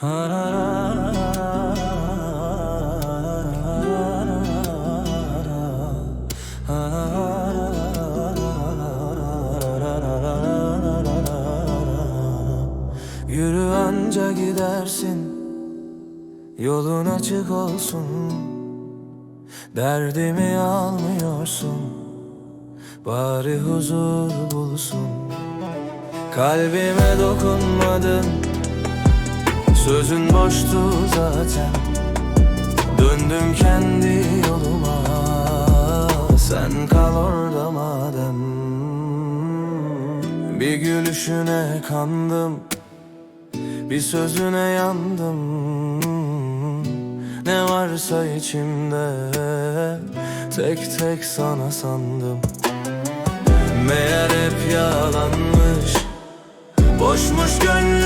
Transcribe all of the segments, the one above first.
Yürü anca gidersin Yolun açık olsun Derdimi almıyorsun Bari huzur bulsun Kalbime dokunmadın Sözün boştu zaten. Döndüm kendi yoluma. Sen kal orada madem. Bir gülüşüne kandım. Bir sözüne yandım. Ne varsa içimde Tek tek sana sandım. Meğer hep yalanmış Boşmuş gönlün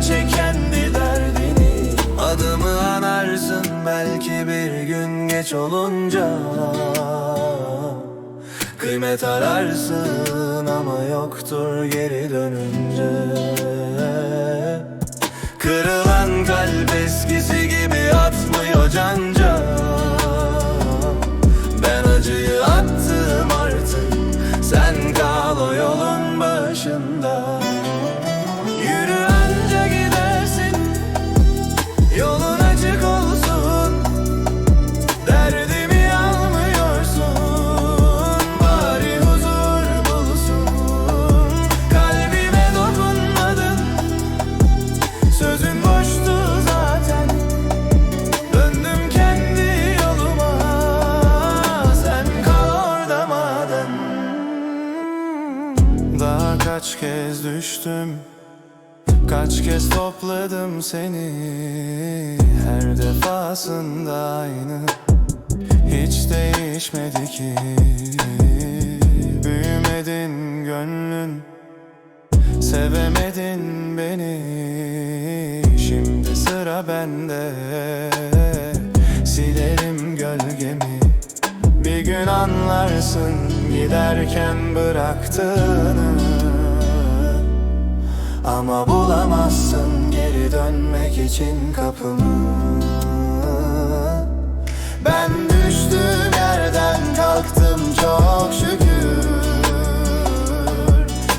Çek kendi derdini. Adımı anarsın belki bir gün geç olunca. Kıymet ararsın ama yoktur geri dönünce. Kırılan kalp eskisi gibi atmıyor canca düştüm. Kaç kez topladım seni Her defasında aynı. Hiç değişmedi ki Büyümedin gönlün Sevemedin beni. Şimdi sıra bende Silerim gölgemi. Bir gün anlarsın Giderken bıraktığını Ama bulamazsın Geri dönmek için kapımı. Ben düştüğüm yerden kalktım çok şükür.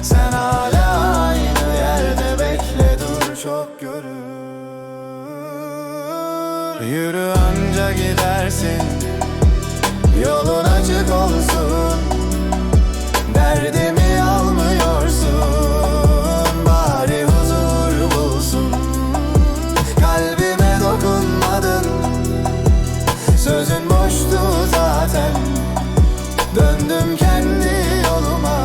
Sen hala aynı yerde bekle dur çok görür. Yürü anca gidersin Yolun açık olsun kendi yoluma